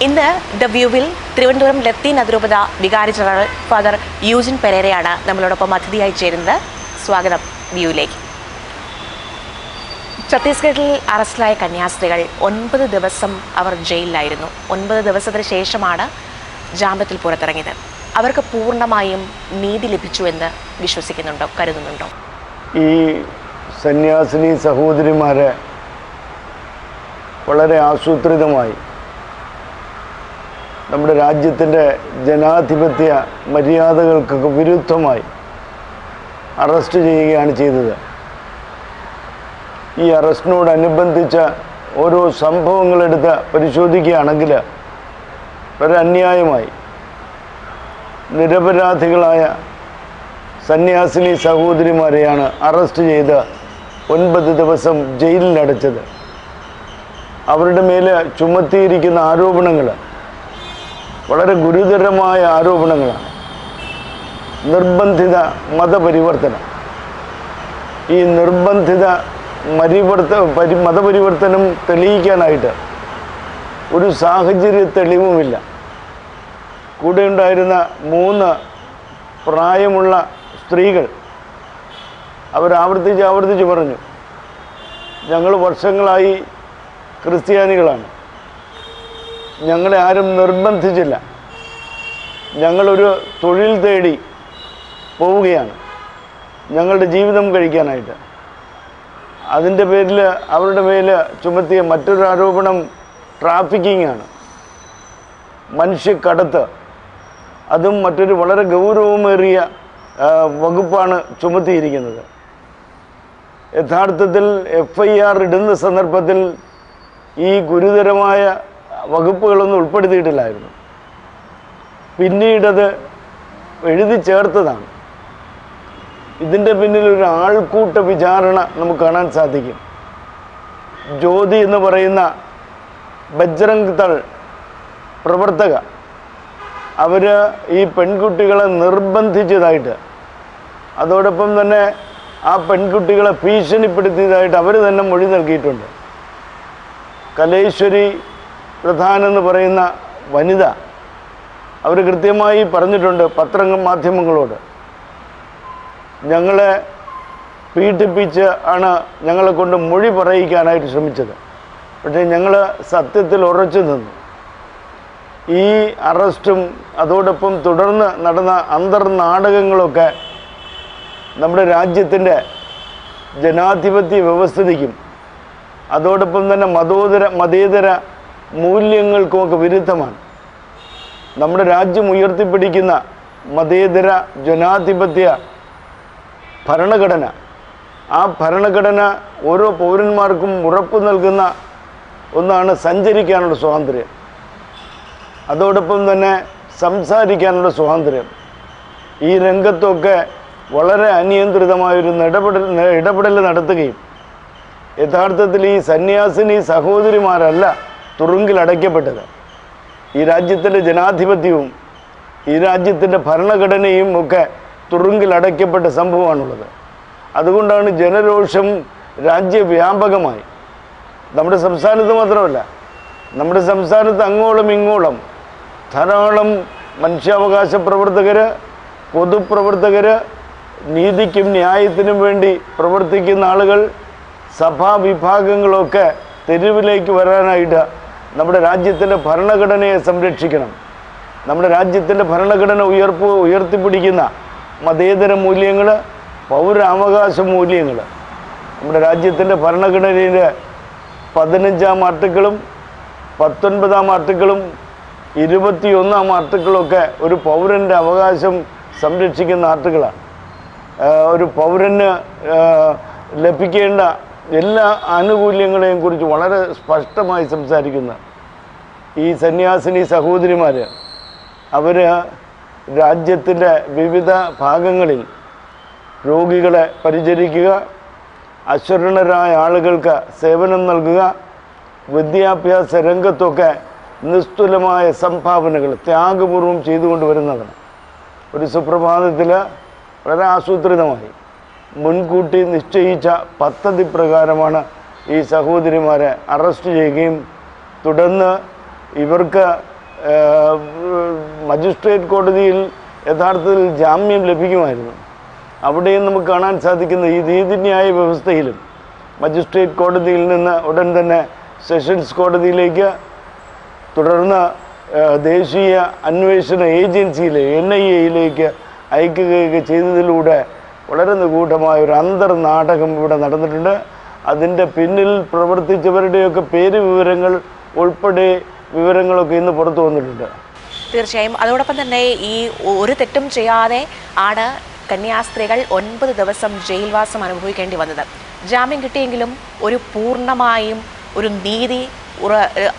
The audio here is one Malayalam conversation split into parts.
ഇന്ന് ദ വ്യൂവിൽ തിരുവനന്തപുരം ലത്തീൻ അതിരൂപത വികാരി ജനറൽ ഫാദർ യൂജിൻ പെരേരയാണ് നമ്മളോടൊപ്പം അതിഥിയായി ചേരുന്നത്. സ്വാഗതം വ്യൂവിലേക്ക്. ഛത്തീസ്ഗഡിൽ അറസ്റ്റിലായ കന്യാസ്ത്രീകൾ ഒൻപത് ദിവസം അവർ ജയിലിലായിരുന്നു. ഒൻപത് ദിവസത്തിന് ശേഷമാണ് ജാമ്യത്തിൽ പുറത്തിറങ്ങിയത്. അവർക്ക് പൂർണമായും നീതി ലഭിച്ചു എന്ന് വിശ്വസിക്കുന്നുണ്ടോ? കരുതുന്നുണ്ടോ? ഈ സന്യാസിനി സഹോദരിമാരെ വളരെ ആസൂത്രിതമായി നമ്മുടെ രാജ്യത്തിന്റെ ജനാധിപത്യ മര്യാദകൾക്കൊക്കെ വിരുദ്ധമായി അറസ്റ്റ് ചെയ്യുകയാണ് ചെയ്തത്. ഈ അറസ്റ്റിനോടനുബന്ധിച്ച ഓരോ സംഭവങ്ങളെടുത്ത് പരിശോധിക്കുകയാണെങ്കിൽ വളരെ അന്യായമായി നിരപരാധികളായ സന്യാസിനി സഹോദരിമാരെയാണ് അറസ്റ്റ് ചെയ്ത് ഒൻപത് ദിവസം ജയിലിലടച്ചത്. അവരുടെ മേലെ ചുമത്തിയിരിക്കുന്ന ആരോപണങ്ങൾ വളരെ ഗുരുതരമായ ആരോപണങ്ങളാണ്. നിർബന്ധിത മതപരിവർത്തനം. ഈ നിർബന്ധിത മരിവർത്ത പരി മതപരിവർത്തനം തെളിയിക്കാനായിട്ട് ഒരു സാഹചര്യ തെളിവുമില്ല. കൂടെ ഉണ്ടായിരുന്ന മൂന്ന് പ്രായമുള്ള സ്ത്രീകൾ അവർ ആവർത്തിച്ച് ആവർത്തിച്ച് പറഞ്ഞു ഞങ്ങൾ വർഷങ്ങളായി ക്രിസ്ത്യാനികളാണ്. ഞങ്ങളെ ആരും നിർബന്ധിച്ചില്ല. ഞങ്ങളൊരു തൊഴിൽ തേടി പോവുകയാണ്. ഞങ്ങളുടെ ജീവിതം കഴിക്കാനായിട്ട്. അതിന്റെ പേരിൽ അവരുടെ മേൽ ചുമത്തിയ മറ്റൊരു ആരോപണം ട്രാഫിക്കിംഗ് ആണ് മനുഷ്യക്കടത്ത്. അതും മറ്റൊരു വളരെ ഗൗരവമേറിയ വകുപ്പാണ് ചുമത്തിയിരിക്കുന്നത്. യഥാർത്ഥത്തിൽ എഫ് ഐ ആർ ഇടുന്ന സന്ദർഭത്തിൽ ഈ ഗുരുതരമായ വകുപ്പുകളൊന്നും ഉൾപ്പെടുത്തിയിട്ടില്ലായിരുന്നു. പിന്നീടത് എഴുതി ചേർത്തതാണ്. ഇതിന്റെ പിന്നിൽ ഒരു ആൾക്കൂട്ട വിചാരണ നമുക്ക് കാണാൻ സാധിക്കും. ജ്യോതി എന്ന് പറയുന്ന ബജ്രംഗ് തൾ പ്രവർത്തക അവർ ഈ പെൺകുട്ടികളെ നിർബന്ധിച്ചതായിട്ട് അതോടൊപ്പം തന്നെ ആ പെൺകുട്ടികളെ ഭീഷണിപ്പെടുത്തിയതായിട്ട് അവർ തന്നെ മൊഴി നൽകിയിട്ടുണ്ട്. കലേശ്വരി പ്രധാൻ എന്ന് പറയുന്ന വനിത അവർ കൃത്യമായി പറഞ്ഞിട്ടുണ്ട് പത്ര മാധ്യമങ്ങളോട്. ഞങ്ങളെ പീഡിപ്പിച്ച് ആണ് ഞങ്ങളെ കൊണ്ട് മൊഴി പറയിക്കാനായിട്ട് ശ്രമിച്ചത്. പക്ഷേ ഞങ്ങൾ സത്യത്തിൽ ഉറച്ചു നിന്നു. ഈ അറസ്റ്റും അതോടൊപ്പം തുടർന്ന് നടന്ന അന്തർനാടകങ്ങളൊക്കെ നമ്മുടെ രാജ്യത്തിന്റെ ജനാധിപത്യ വ്യവസ്ഥിതിക്കും അതോടൊപ്പം തന്നെ മതോദര മതേതര മൂല്യങ്ങൾക്കുമൊക്കെ വിരുദ്ധമാണ്. നമ്മുടെ രാജ്യം ഉയർത്തിപ്പിടിക്കുന്ന മതേതര ജനാധിപത്യ ഭരണഘടന ആ ഭരണഘടന ഓരോ പൗരന്മാർക്കും ഉറപ്പ് നൽകുന്ന ഒന്നാണ് സഞ്ചരിക്കാനുള്ള സ്വാതന്ത്ര്യം. അതോടൊപ്പം തന്നെ സംസാരിക്കാനുള്ള സ്വാതന്ത്ര്യം. ഈ രംഗത്തൊക്കെ വളരെ അനിയന്ത്രിതമായൊരു ഇടപെടൽ ഇടപെടൽ നടത്തുകയും യഥാർത്ഥത്തിൽ ഈ സന്യാസിനി സഹോദരിമാരല്ല തുറുങ്കിൽ അടയ്ക്കപ്പെട്ടത് ഈ രാജ്യത്തിന്റെ ജനാധിപത്യവും ഈ രാജ്യത്തിന്റെ ഭരണഘടനയും ഒക്കെ തുറുങ്കിൽ അടയ്ക്കപ്പെട്ട സംഭവമാണുള്ളത്. അതുകൊണ്ടാണ് ജനരോഷം രാജ്യവ്യാപകമായി. നമ്മുടെ സംസ്ഥാനത്ത് മാത്രമല്ല നമ്മുടെ സംസ്ഥാനത്ത് അങ്ങോളം ഇങ്ങോളം ധാരാളം മനുഷ്യാവകാശ പ്രവർത്തകർ പൊതുപ്രവർത്തകർ നീതിക്കും ന്യായത്തിനും വേണ്ടി പ്രവർത്തിക്കുന്ന ആളുകൾ സഭാ വിഭാഗങ്ങളൊക്കെ തെരുവിലേക്ക് വരാനായിട്ട് നമ്മുടെ രാജ്യത്തിന്റെ ഭരണഘടനയെ സംരക്ഷിക്കണം. നമ്മുടെ രാജ്യത്തിന്റെ ഭരണഘടന ഉയർപ്പ് ഉയർത്തിപ്പിടിക്കുന്ന മതേതര മൂല്യങ്ങൾ പൗരാവകാശ മൂല്യങ്ങൾ നമ്മുടെ രാജ്യത്തിന്റെ ഭരണഘടനയിലെ പതിനഞ്ചാം ആർട്ടിക്കിളും പത്തൊൻപതാം ആർട്ടിക്കിളും ഇരുപത്തിയൊന്നാം ആർട്ടിക്കിളൊക്കെ ഒരു പൗരന്റെ അവകാശം സംരക്ഷിക്കുന്ന ആർട്ടിക്കിളാണ്. ഒരു പൗരന് ലഭിക്കേണ്ട എല്ലാ ആനുകൂല്യങ്ങളെയും കുറിച്ച് വളരെ സ്പഷ്ടമായി സംസാരിക്കുന്ന ഈ സന്യാസിനി സഹോദരിമാർ അവർ രാജ്യത്തിന്റെ വിവിധ ഭാഗങ്ങളിൽ രോഗികളെ പരിചരിക്കുക അശ്വരണരായ ആളുകൾക്ക് സേവനം നൽകുക വിദ്യാഭ്യാസ രംഗത്തൊക്കെ നിസ്തുലമായ സംഭാവനകൾ ത്യാഗപൂർവം ചെയ്തുകൊണ്ട് വരുന്നതാണ്. ഒരു സുപ്രഭാതത്തിൽ വളരെ ആസൂത്രിതമായി മുൻകൂട്ടി നിശ്ചയിച്ച പദ്ധതി പ്രകാരമാണ് ഈ സഹോദരിമാരെ അറസ്റ്റ് ചെയ്യുകയും തുടർന്ന് ഇവർക്ക് മജിസ്ട്രേറ്റ് കോടതിയിൽ യഥാർത്ഥത്തിൽ ജാമ്യം ലഭിക്കുമായിരുന്നു. അവിടെയും നമുക്ക് കാണാൻ സാധിക്കുന്ന ഈ നീതിന്യായ വ്യവസ്ഥയിലും മജിസ്ട്രേറ്റ് കോടതിയിൽ നിന്ന് ഉടൻ തന്നെ സെഷൻസ് കോടതിയിലേക്ക് തുടർന്ന് ദേശീയ അന്വേഷണ ഏജൻസിയിലെ എൻ ഐ എയിലേക്ക് അയക്കുകയൊക്കെ ചെയ്തതിലൂടെ വളരെ നിഗൂഢമായ ഒരു അന്തർനാടകം ഇവിടെ നടന്നിട്ടുണ്ട്. അതിന്റെ പിന്നിൽ പ്രവർത്തിച്ചവരുടെയൊക്കെ പേര് വിവരങ്ങൾ ഉൾപ്പെടെ വിവരങ്ങളൊക്കെ ഇന്ന് പുറത്തു വന്നിട്ടുണ്ട്. തീർച്ചയായും. അതോടൊപ്പം തന്നെ ഈ ഒരു തെറ്റും ചെയ്യാതെ ആണ് കന്യാസ്ത്രീകൾ ഒൻപത് ദിവസം ജയിൽവാസം അനുഭവിക്കേണ്ടി വന്നത്. ജാമ്യം കിട്ടിയെങ്കിലും ഒരു പൂർണമായും ഒരു നീതി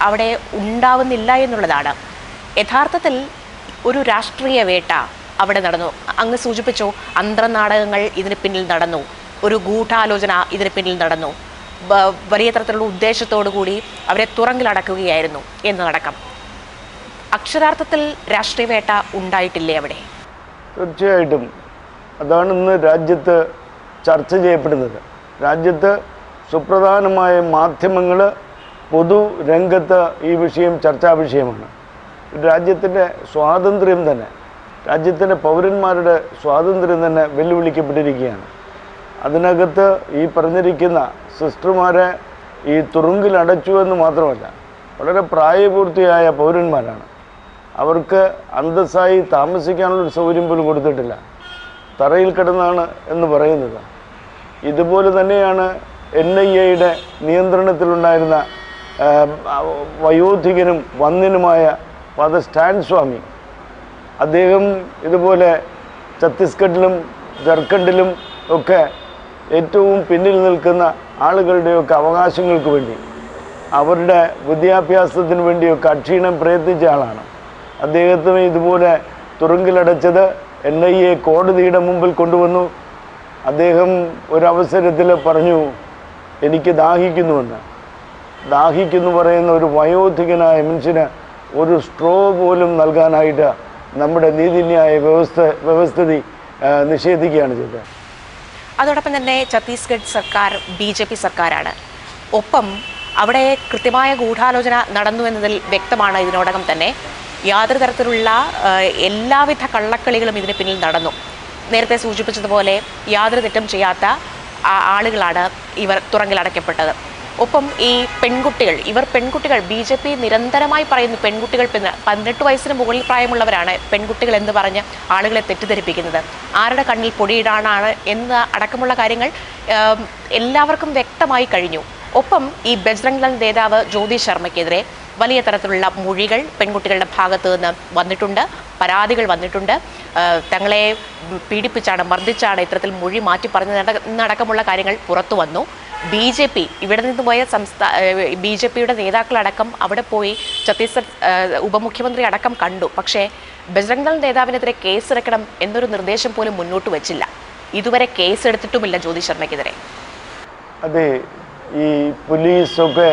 അവിടെ ഉണ്ടാവുന്നില്ല എന്നുള്ളതാണ്. യഥാർത്ഥത്തിൽ ഒരു രാഷ്ട്രീയ വേട്ട അവിടെ നടന്നു. അങ്ങ് സൂചിപ്പിച്ചു അന്തർനാടകങ്ങൾ ഇതിന് പിന്നിൽ നടന്നു. ഒരു ഗൂഢാലോചന ഇതിന് പിന്നിൽ നടന്നു. വലിയ തരത്തിലുള്ള ഉദ്ദേശത്തോടു കൂടി അവരെ തുറങ്കിലടക്കുകയായിരുന്നു എന്നതടക്കം. അക്ഷരാർത്ഥത്തിൽ രാഷ്ട്രീയ വേട്ട ഉണ്ടായിട്ടില്ലേ അവിടെ? തീർച്ചയായിട്ടും. അതാണ് ഇന്ന് രാജ്യത്ത് ചർച്ച ചെയ്യപ്പെടുന്നത്. രാജ്യത്ത് സുപ്രധാനമായ മാധ്യമങ്ങൾ പൊതു രംഗത്ത് ഈ വിഷയം ചർച്ചാ വിഷയമാണ്. രാജ്യത്തിന്റെ സ്വാതന്ത്ര്യം തന്നെ രാജ്യത്തിന്റെ പൗരന്മാരുടെ സ്വാതന്ത്ര്യം തന്നെ വെല്ലുവിളിക്കപ്പെട്ടിരിക്കുകയാണ്. അതിനകത്ത് ഈ പറഞ്ഞിരിക്കുന്ന സിസ്റ്റർമാരെ ഈ തുറുങ്കിൽ അടച്ചു എന്ന് മാത്രമല്ല വളരെ പ്രായപൂർത്തിയായ പൗരന്മാരാണ്. അവർക്ക് അന്തസ്സായി താമസിക്കാനുള്ളൊരു സൗകര്യം പോലും കൊടുത്തിട്ടില്ല. തറയിൽ കിടന്നാണ് എന്ന് പറയുന്നത്. ഇതുപോലെ തന്നെയാണ് എൻ ഐ എയുടെ നിയന്ത്രണത്തിലുണ്ടായിരുന്ന വയോധികനും വന്നിനുമായ ഫാദർ സ്റ്റാൻ സ്വാമി അദ്ദേഹം ഇതുപോലെ ഛത്തീസ്ഗഡിലും ജാർഖണ്ഡിലും ഒക്കെ ഏറ്റവും പിന്നിൽ നിൽക്കുന്ന ആളുകളുടെയൊക്കെ അവകാശങ്ങൾക്ക് വേണ്ടി അവരുടെ വിദ്യാഭ്യാസത്തിന് വേണ്ടിയൊക്കെ അക്ഷീണം പ്രയത്നിച്ച ആളാണ്. അദ്ദേഹത്തിന് ഇതുപോലെ തുറങ്കിലടച്ചത് എൻ ഐ എ കോടതിയുടെ മുമ്പിൽ കൊണ്ടുവന്നു. അദ്ദേഹം ഒരവസരത്തിൽ പറഞ്ഞു എനിക്ക് ദാഹിക്കുന്നുവെന്ന്. ദാഹിക്കുന്നു പറയുന്ന ഒരു വയോധികനായ മനുഷ്യന് ഒരു സ്ട്രോ പോലും നൽകാനായിട്ട് നമ്മുടെ നീതിന്യായ വ്യവസ്ഥ വ്യവസ്ഥിതി നിഷേധിക്കുകയാണ് ചെയ്തത്. അതോടൊപ്പം തന്നെ ഛത്തീസ്ഗഡ് സർക്കാർ ബി ജെ പി സർക്കാരാണ്. ഒപ്പം അവിടെ കൃത്യമായ ഗൂഢാലോചന നടന്നു എന്നതിൽ വ്യക്തമാണ് ഇതിനോടകം തന്നെ. യാതൊരു തരത്തിലുള്ള എല്ലാവിധ കള്ളക്കളികളും ഇതിന് പിന്നിൽ നടന്നു. നേരത്തെ സൂചിപ്പിച്ചതുപോലെ യാതൊരു തെറ്റും ചെയ്യാത്ത ആളുകളാണ് ഇവർ തുറങ്കിലടയ്ക്കപ്പെട്ടത് ഒപ്പം ഈ പെൺകുട്ടികൾ ഇവർ പെൺകുട്ടികൾ ബി ജെ പി നിരന്തരമായി പറയുന്നു പെൺകുട്ടികൾ പതിനെട്ട് വയസ്സിന് മുകളിൽ പ്രായമുള്ളവരാണ് പെൺകുട്ടികൾ എന്ന് പറഞ്ഞ് ആളുകളെ തെറ്റിദ്ധരിപ്പിക്കുന്നത്. ആരുടെ കണ്ണിൽ പൊടിയിടാനാണ് എന്ന് അടക്കമുള്ള കാര്യങ്ങൾ എല്ലാവർക്കും വ്യക്തമായി കഴിഞ്ഞു. ഒപ്പം ഈ ബജ്രംഗ് ദൾ നേതാവ് ജ്യോതി ശർമ്മയ്ക്കെതിരെ വലിയ തരത്തിലുള്ള മൊഴികൾ പെൺകുട്ടികളുടെ ഭാഗത്ത് നിന്ന് വന്നിട്ടുണ്ട് പരാതികൾ വന്നിട്ടുണ്ട്. തങ്ങളെ പീഡിപ്പിച്ചാണ് മർദ്ദിച്ചാണ് ഇത്തരത്തിൽ മൊഴി മാറ്റി പറഞ്ഞു എന്നടക്കമുള്ള കാര്യങ്ങൾ പുറത്തു വന്നു. ബി ജെ പി ഇവിടെ നിന്ന് പോയ സംസ്ഥാന ബി ജെ പിയുടെ നേതാക്കളടക്കം അവിടെ പോയി ഛത്തീസ്ഗഡ് ഉപമുഖ്യമന്ത്രി അടക്കം കണ്ടു. പക്ഷേ ബജ്രംഗ് നേതാവിനെതിരെ നേതാവിനെതിരെ കേസെടുക്കണം എന്നൊരു നിർദ്ദേശം പോലും മുന്നോട്ട് വച്ചില്ല. ഇതുവരെ കേസെടുത്തിട്ടുമില്ല ജ്യോതി ശർമ്മയ്ക്കെതിരെ. അതെ ഈ പോലീസൊക്കെ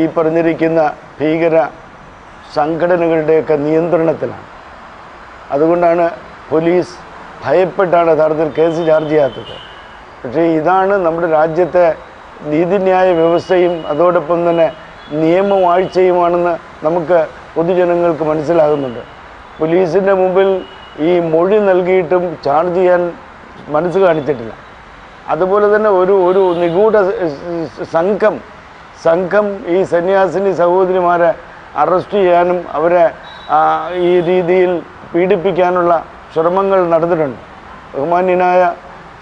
ഈ പറഞ്ഞിരിക്കുന്ന ഭീകര സംഘടനകളുടെയൊക്കെ നിയന്ത്രണത്തിലാണ്. അതുകൊണ്ടാണ് പോലീസ് ഭയപ്പെട്ടാണ് യഥാർത്ഥത്തിൽ കേസ് ചാർജ് ചെയ്യാത്തത്. പക്ഷേ ഇതാണ് നമ്മുടെ രാജ്യത്തെ നീതിന്യായ വ്യവസ്ഥയും അതോടൊപ്പം തന്നെ നിയമവാഴ്ചയുമാണെന്ന് നമുക്ക് പൊതുജനങ്ങൾക്ക് മനസ്സിലാകുന്നുണ്ട്. പോലീസിന്റെ മുമ്പിൽ ഈ മൊഴി നൽകിയിട്ടും ചാർജ് ചെയ്യാൻ മനസ്സ് കാണിച്ചിട്ടില്ല. അതുപോലെ തന്നെ ഒരു ഒരു നിഗൂഢ സംഘം സംഘം ഈ സന്യാസിനി സഹോദരിമാരെ അറസ്റ്റ് ചെയ്യാനും അവരെ ഈ രീതിയിൽ പീഡിപ്പിക്കാനുള്ള ശ്രമങ്ങൾ നടന്നിട്ടുണ്ട്. ബഹുമാന്യനായ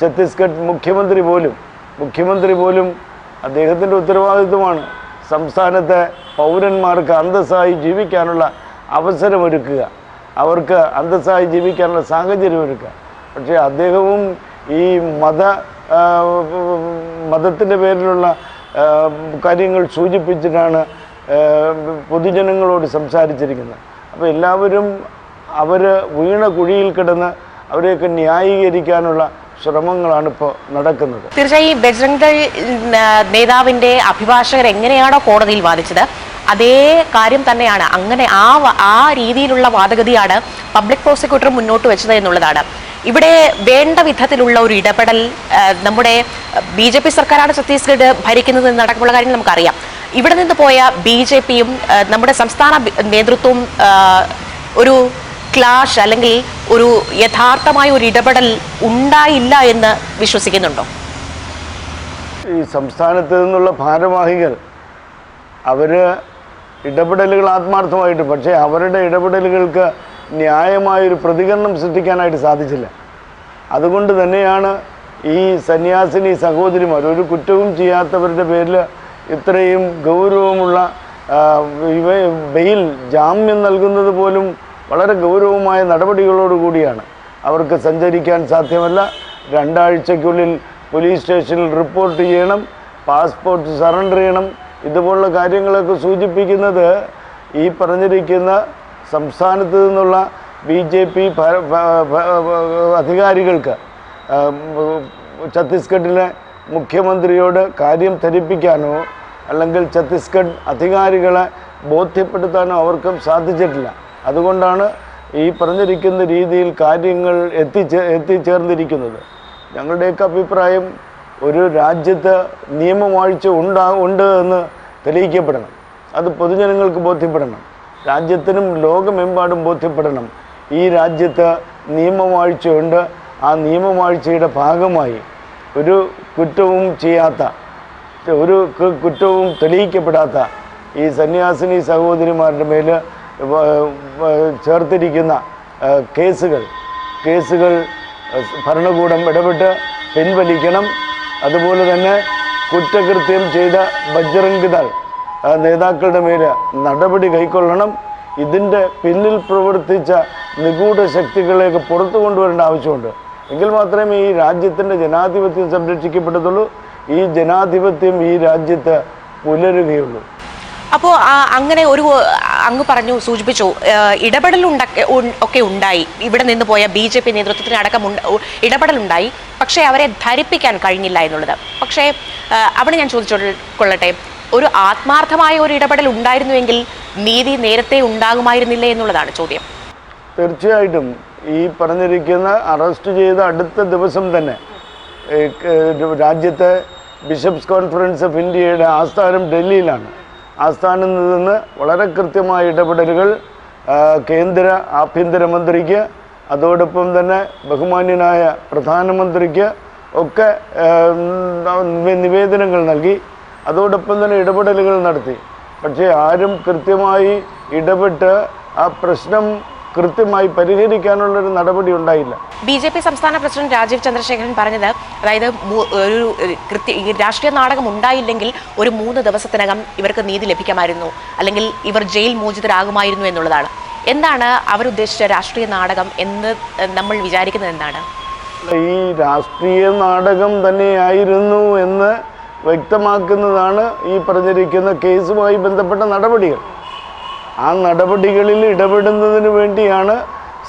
ഛത്തീസ്ഗഡ് മുഖ്യമന്ത്രി പോലും മുഖ്യമന്ത്രി പോലും അദ്ദേഹത്തിന്റെ ഉത്തരവാദിത്വമാണ് സംസ്ഥാനത്തെ പൗരന്മാർക്ക് അന്തസ്സായി ജീവിക്കാനുള്ള അവസരമൊരുക്കുക. അവർക്ക് അന്തസ്സായി ജീവിക്കാനുള്ള സാഹചര്യം ഒരുക്കുക പക്ഷേ അദ്ദേഹവും ഈ മത മതത്തിന്റെ പേരിലുള്ള കാര്യങ്ങൾ സൂചിപ്പിച്ചിട്ടാണ് പൊതുജനങ്ങളോട് സംസാരിച്ചിരിക്കുന്നത്. അപ്പോൾ എല്ലാവരും അവർ വീണ കുഴിയിൽ കിടന്ന് അവരെയൊക്കെ ന്യായീകരിക്കാനുള്ള ശ്രമങ്ങളാണ് ഇപ്പോൾ നടക്കുന്നത്. തീർച്ചയായും ഈ ബജ്രംഗ് ദൾ നേതാവിന്റെ അഭിഭാഷകർ എങ്ങനെയാണോ കോടതിയിൽ വാദിച്ചത് അതേ കാര്യം തന്നെയാണ്. അങ്ങനെ ആ ആ രീതിയിലുള്ള വാദഗതിയാണ് പബ്ലിക് പ്രോസിക്യൂട്ടർ മുന്നോട്ട് വെച്ചത് എന്നുള്ളതാണ്. ഇവിടെ വേണ്ട വിധത്തിലുള്ള ഒരു ഇടപെടൽ നമ്മുടെ ബി ജെ പി സർക്കാരാണ് ഛത്തീസ്ഗഡ് ഭരിക്കുന്നത് എന്നടക്കമുള്ള കാര്യങ്ങൾ നമുക്കറിയാം. ഇവിടെ നിന്ന് പോയ ബി ജെ പിയും നമ്മുടെ സംസ്ഥാന നേതൃത്വവും ഒരു ക്ലാഷ് അല്ലെങ്കിൽ ഒരു യഥാർത്ഥമായ ഒരു ഇടപെടൽ ഉണ്ടായില്ല എന്ന് വിശ്വസിക്കുന്നുണ്ടോ? ഈ സംസ്ഥാനത്ത് നിന്നുള്ള ഭാരവാഹികൾ അവർ ഇടപെടലുകൾ ആത്മാർത്ഥമായിട്ട് പക്ഷേ അവരുടെ ഇടപെടലുകൾക്ക് ന്യായമായൊരു പ്രതികരണം സൃഷ്ടിക്കാനായിട്ട് സാധിച്ചില്ല. അതുകൊണ്ട് തന്നെയാണ് ഈ സന്യാസിനി സഹോദരിമാർ ഒരു കുറ്റവും ചെയ്യാത്തവരുടെ പേരിൽ ഇത്രയും ഗൗരവമുള്ള ബെയിൽ ജാമ്യം നൽകുന്നത് പോലും വളരെ ഗൗരവമായ നടപടികളോടുകൂടിയാണ് അവർക്ക് സഞ്ചരിക്കാൻ സാധ്യമല്ല. രണ്ടാഴ്ചയ്ക്കുള്ളിൽ പോലീസ് സ്റ്റേഷനിൽ റിപ്പോർട്ട് ചെയ്യണം. പാസ്പോർട്ട് സറണ്ടർ ചെയ്യണം. ഇതുപോലുള്ള കാര്യങ്ങളൊക്കെ സൂചിപ്പിക്കുന്നത് ഈ പറഞ്ഞിരിക്കുന്ന സംസ്ഥാനത്ത് നിന്നുള്ള ബി ജെ പി അധികാരികൾക്ക് ഛത്തീസ്ഗഡിലെ മുഖ്യമന്ത്രിയോട് കാര്യം ധരിപ്പിക്കാനോ അല്ലെങ്കിൽ ഛത്തീസ്ഗഡ് അധികാരികളെ ബോധ്യപ്പെടുത്താനോ അവർക്കും സാധിച്ചിട്ടില്ല. അതുകൊണ്ടാണ് ഈ പറഞ്ഞിരിക്കുന്ന രീതിയിൽ കാര്യങ്ങൾ എത്തിച്ചേ എത്തിച്ചേർന്നിരിക്കുന്നത്. ഞങ്ങളുടെയൊക്കെ അഭിപ്രായം ഒരു രാജ്യത്ത് നിയമവാഴ്ച ഉണ്ടാ ഉണ്ട് എന്ന് തെളിയിക്കപ്പെടണം. അത് പൊതുജനങ്ങൾക്ക് ബോധ്യപ്പെടണം. രാജ്യത്തിനും ലോകമെമ്പാടും ബോധ്യപ്പെടണം. ഈ രാജ്യത്ത് നിയമവാഴ്ചയുണ്ട് ആ നിയമവാഴ്ചയുടെ ഭാഗമായി ഒരു കുറ്റവും ചെയ്യാത്ത ഒരു കുറ്റവും തെളിയിക്കപ്പെടാത്ത ഈ സന്യാസിനി സഹോദരിമാരുടെ മേൽ ചേർത്തിരിക്കുന്ന കേസുകൾ. കേസുകൾ ഭരണകൂടം ഇടപെട്ട് പിൻവലിക്കണം. അതുപോലെ തന്നെ കുറ്റകൃത്യം ചെയ്ത ബജ്രംഗ് ആ, നേതാക്കളുടെ മേൽ നടപടി കൈക്കൊള്ളണം. ഇതിന്റെ പിന്നിൽ പ്രവർത്തിച്ച നിഗൂഢ ശക്തികളെയൊക്കെ പുറത്തു കൊണ്ടുവരേണ്ട ആവശ്യമുണ്ട്. എങ്കിൽ മാത്രമേ ഈ രാജ്യത്തിന്റെ ജനാധിപത്യം സംരക്ഷിക്കപ്പെടത്തുള്ളൂ. ഈ ജനാധിപത്യം ഈ രാജ്യത്ത് പുലരുകയുള്ളൂ. അപ്പോൾ അങ്ങനെ ഒരു അങ്ങ് പറഞ്ഞു സൂചിപ്പിച്ചു. ഇടപെടൽ ഒക്കെ ഉണ്ടായി. ഇവിടെ നിന്ന് പോയ ബി ജെ പി നേതൃത്വത്തിനടക്കം ഇടപെടലുണ്ടായി. പക്ഷേ അവരെ ധരിപ്പിക്കാൻ കഴിഞ്ഞില്ല എന്നുള്ളത്. പക്ഷേ അവിടെ ഞാൻ ചോദിച്ചുകൊള്ളട്ടെ ഒരു ആത്മാർത്ഥമായ ഒരു ഇടപെടൽ ഉണ്ടായിരുന്നുവെങ്കിൽ നീതി നേരത്തെ ഉണ്ടാകുമായിരുന്നില്ലേ എന്നുള്ളതാണ് ചോദ്യം. തീർച്ചയായിട്ടും. ഈ പറഞ്ഞിരിക്കുന്ന അറസ്റ്റ് ചെയ്ത അടുത്ത ദിവസം തന്നെ രാജ്യത്തെ ബിഷപ്സ് കോൺഫറൻസ് ഓഫ് ഇന്ത്യയുടെ ആസ്ഥാനം ഡൽഹിയിലാണ്. ആസ്ഥാനത്ത് നിന്ന് വളരെ കൃത്യമായ ഇടപെടലുകൾ കേന്ദ്ര ആഭ്യന്തരമന്ത്രിക്ക് അതോടൊപ്പം തന്നെ ബഹുമാന്യനായ പ്രധാനമന്ത്രിക്ക് ഒക്കെ നിവേദനങ്ങൾ നൽകി. അതോടൊപ്പം തന്നെ ഇടപെടലുകൾ നടത്തി. പക്ഷേ ആരും കൃത്യമായി ഇടപെട്ട് ആ പ്രശ്നം കൃത്യമായി പരിഹരിക്കാനുള്ള ഒരു നടപടി ഉണ്ടായില്ല. ബി ജെ പി സംസ്ഥാന പ്രസിഡന്റ് രാജീവ് ചന്ദ്രശേഖരൻ പറഞ്ഞത് അതായത് ഒരു കൃത്യ രാഷ്ട്രീയ നാടകം ഉണ്ടായില്ലെങ്കിൽ ഒരു മൂന്ന് ദിവസത്തിനകം ഇവർക്ക് നീതി ലഭിക്കുമായിരുന്നു അല്ലെങ്കിൽ ഇവർ ജയിൽ മോചിതരാകുമായിരുന്നു എന്നുള്ളതാണ്. എന്താണ് അവരുദ്ദേശിച്ച രാഷ്ട്രീയ നാടകം എന്ന് നമ്മൾ വിചാരിക്കുന്നത് എന്താണ്? ഈ രാഷ്ട്രീയ നാടകം തന്നെയായിരുന്നു എന്ന് വ്യക്തമാക്കുന്നതാണ് ഈ പറഞ്ഞിരിക്കുന്ന കേസുമായി ബന്ധപ്പെട്ട നടപടികൾ. ആ നടപടികളിൽ ഇടപെടുന്നതിന് വേണ്ടിയാണ്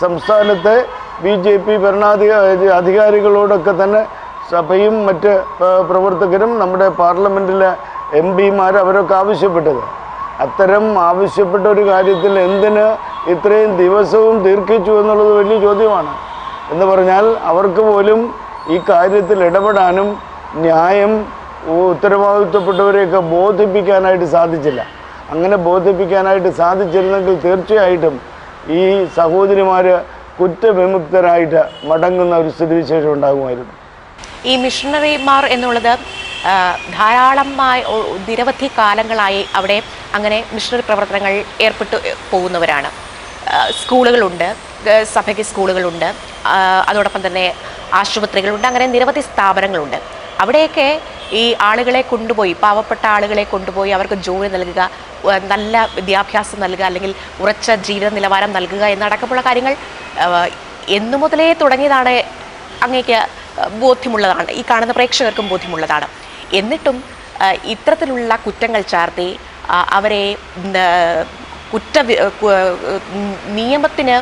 സംസ്ഥാനത്തെ ബി ജെ പി ഭരണാധികാരി അധികാരികളോടൊക്കെ തന്നെ സഭയും മറ്റ് പ്രവർത്തകരും നമ്മുടെ പാർലമെന്റിലെ എം പിമാർ അവരൊക്കെ ആവശ്യപ്പെട്ടത്. അത്തരം ആവശ്യപ്പെട്ട ഒരു കാര്യത്തിൽ എന്തിന് ഇത്രയും ദിവസവും ദീർഘിച്ചു എന്നുള്ളത് വലിയ ചോദ്യമാണ്. എന്ന് പറഞ്ഞാൽ അവർക്ക് പോലും ഈ കാര്യത്തിൽ ഇടപെടാനും ന്യായം ഉത്തരവാദിത്വപ്പെട്ടവരെയൊക്കെ ബോധിപ്പിക്കാനായിട്ട് സാധിച്ചില്ല. അങ്ങനെ ബോധിപ്പിക്കാനായിട്ട് സാധിച്ചിരുന്നെങ്കിൽ തീർച്ചയായിട്ടും ഈ സഹോദരിമാർ കുറ്റവിമുക്തരായിട്ട് മടങ്ങുന്ന ഒരു സ്ഥിതിവിശേഷം ഉണ്ടാകുമായിരുന്നു. ഈ മിഷണറിമാർ എന്നുള്ളത് ധാരാളമായി നിരവധി കാലങ്ങളായി അവിടെ അങ്ങനെ മിഷണറി പ്രവർത്തനങ്ങൾ ഏർപ്പെട്ടു പോകുന്നവരാണ്. സ്കൂളുകളുണ്ട് സഭയ്ക്ക് സ്കൂളുകളുണ്ട് അതോടൊപ്പം തന്നെ ആശുപത്രികളുണ്ട് അങ്ങനെ നിരവധി സ്ഥാപനങ്ങളുണ്ട്. അവിടെയൊക്കെ ഈ ആളുകളെ കൊണ്ടുപോയി പാവപ്പെട്ട ആളുകളെ കൊണ്ടുപോയി അവർക്ക് ജോലി നൽകുക നല്ല വിദ്യാഭ്യാസം നൽകുക അല്ലെങ്കിൽ ഉറച്ച ജീവിത നിലവാരം നൽകുക എന്നടക്കമുള്ള കാര്യങ്ങൾ എന്നു മുതലേ തുടങ്ങിയതാണ് അങ്ങേക്ക് ബോധ്യമുള്ളതാണ്. ഈ കാണുന്ന പ്രേക്ഷകർക്കും ബോധ്യമുള്ളതാണ്. എന്നിട്ടും ഇത്തരത്തിലുള്ള കുറ്റങ്ങൾ ചാർത്തി അവരെ കുറ്റ നിയമത്തിന്